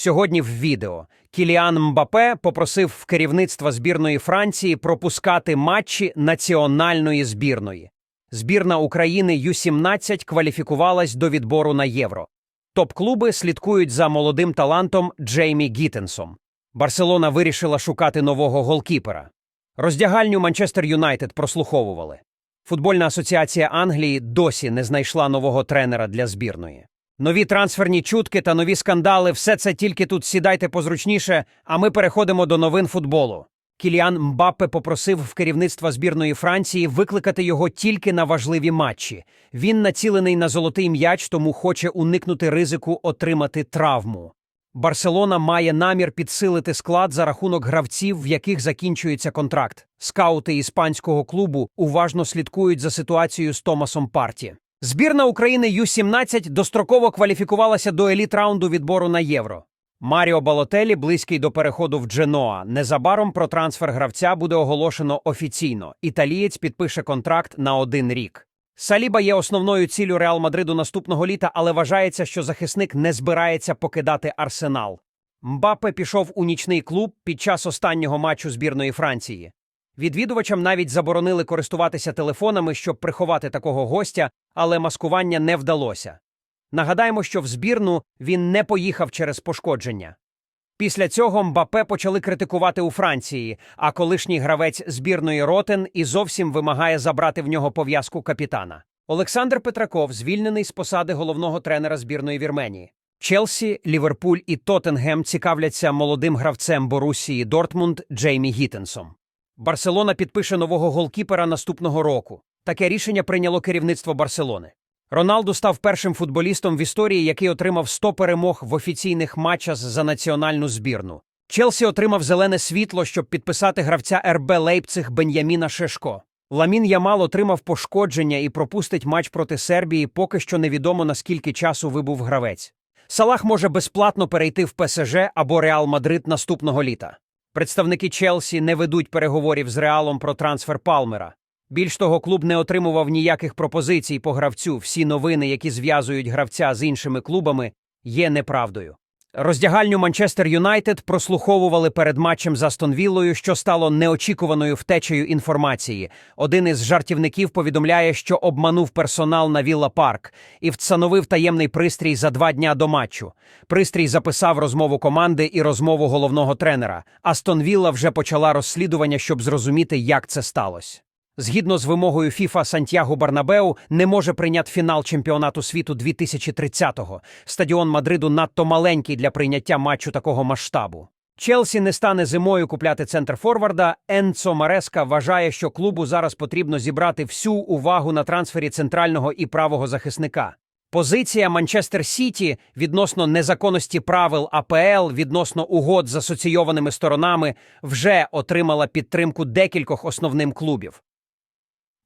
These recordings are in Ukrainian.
Сьогодні в відео Кіліан Мбапе попросив в керівництва збірної Франції пропускати матчі національної збірної. Збірна України Ю-17 кваліфікувалась до відбору на євро. Топ-клуби слідкують за молодим талантом Джеймі Гіттенсом. Барселона вирішила шукати нового голкіпера. Роздягальню Манчестер Юнайтед прослуховували. Футбольна асоціація Англії досі не знайшла нового тренера для збірної. Нові трансферні чутки та нові скандали все це тільки тут сідайте позручніше, а ми переходимо до новин футболу. Кіліан Мбаппе попросив в керівництва збірної Франції викликати його тільки на важливі матчі. Він націлений на золотий м'яч, тому хоче уникнути ризику отримати травму. Барселона має намір підсилити склад за рахунок гравців, в яких закінчується контракт. Скаути іспанського клубу уважно слідкують за ситуацією з Томасом Парті. Збірна України Ю-17 достроково кваліфікувалася до еліт-раунду відбору на євро. Маріо Балотелі близький до переходу в Дженоа. Незабаром про трансфер гравця буде оголошено офіційно. Італієць підпише контракт на один рік. Саліба є основною ціллю Реал Мадриду наступного літа, але вважається, що захисник не збирається покидати арсенал. Мбаппе пішов у нічний клуб під час останнього матчу збірної Франції. Відвідувачам навіть заборонили користуватися телефонами, щоб приховати такого гостя, але маскування не вдалося. Нагадаємо, що в збірну він не поїхав через пошкодження. Після цього Мбапе почали критикувати у Франції, а колишній гравець збірної Ротен і зовсім вимагає забрати в нього пов'язку капітана. Олександр Петраков звільнений з посади головного тренера збірної Вірменії. Челсі, Ліверпуль і Тоттенгем цікавляться молодим гравцем Борусії Дортмунд Джеймі Гіттенсом. Барселона підпише нового голкіпера наступного року. Таке рішення прийняло керівництво Барселони. Роналду став першим футболістом в історії, який отримав 100 перемог в офіційних матчах за національну збірну. Челсі отримав зелене світло, щоб підписати гравця РБ Лейпциг Бен'яміна Шешко. Ламін Ямал отримав пошкодження і пропустить матч проти Сербії, поки що невідомо наскільки часу вибув гравець. Салах може безплатно перейти в ПСЖ або Реал Мадрид наступного літа. Представники Челсі не ведуть переговорів з Реалом про трансфер Палмера. Більш того, клуб не отримував ніяких пропозицій по гравцю. Всі новини, які зв'язують гравця з іншими клубами, є неправдою. Роздягальню Манчестер Юнайтед прослуховували перед матчем з Астон Віллою, що стало неочікуваною втечею інформації. Один із жартівників повідомляє, що обманув персонал на Вілла Парк і встановив таємний пристрій за два дня до матчу. Пристрій записав розмову команди і розмову головного тренера. Астон Вілла вже почала розслідування, щоб зрозуміти, як це сталося. Згідно з вимогою ФІФА, Сантьяго Барнабеу не може прийняти фінал чемпіонату світу 2030-го. Стадіон Мадриду надто маленький для прийняття матчу такого масштабу. Челсі не стане зимою купляти центр форварда. Енцо Мареска вважає, що клубу зараз потрібно зібрати всю увагу на трансфері центрального і правого захисника. Позиція Манчестер Сіті відносно незаконності правил АПЛ відносно угод з асоційованими сторонами вже отримала підтримку декількох основним клубів.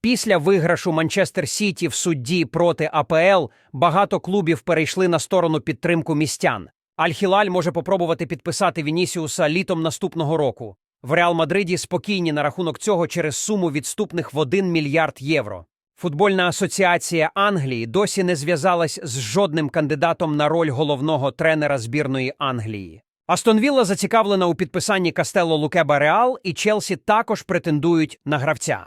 Після виграшу Манчестер Сіті в судді проти АПЛ багато клубів перейшли на сторону підтримку містян. Аль-Хілаль може попробувати підписати Вінісіуса літом наступного року. В Реал Мадриді спокійні на рахунок цього через суму відступних в 1 мільярд євро. Футбольна асоціація Англії досі не зв'язалась з жодним кандидатом на роль головного тренера збірної Англії. Астон Вілла зацікавлена у підписанні Кастелло Лукеба Реал, і Челсі також претендують на гравця.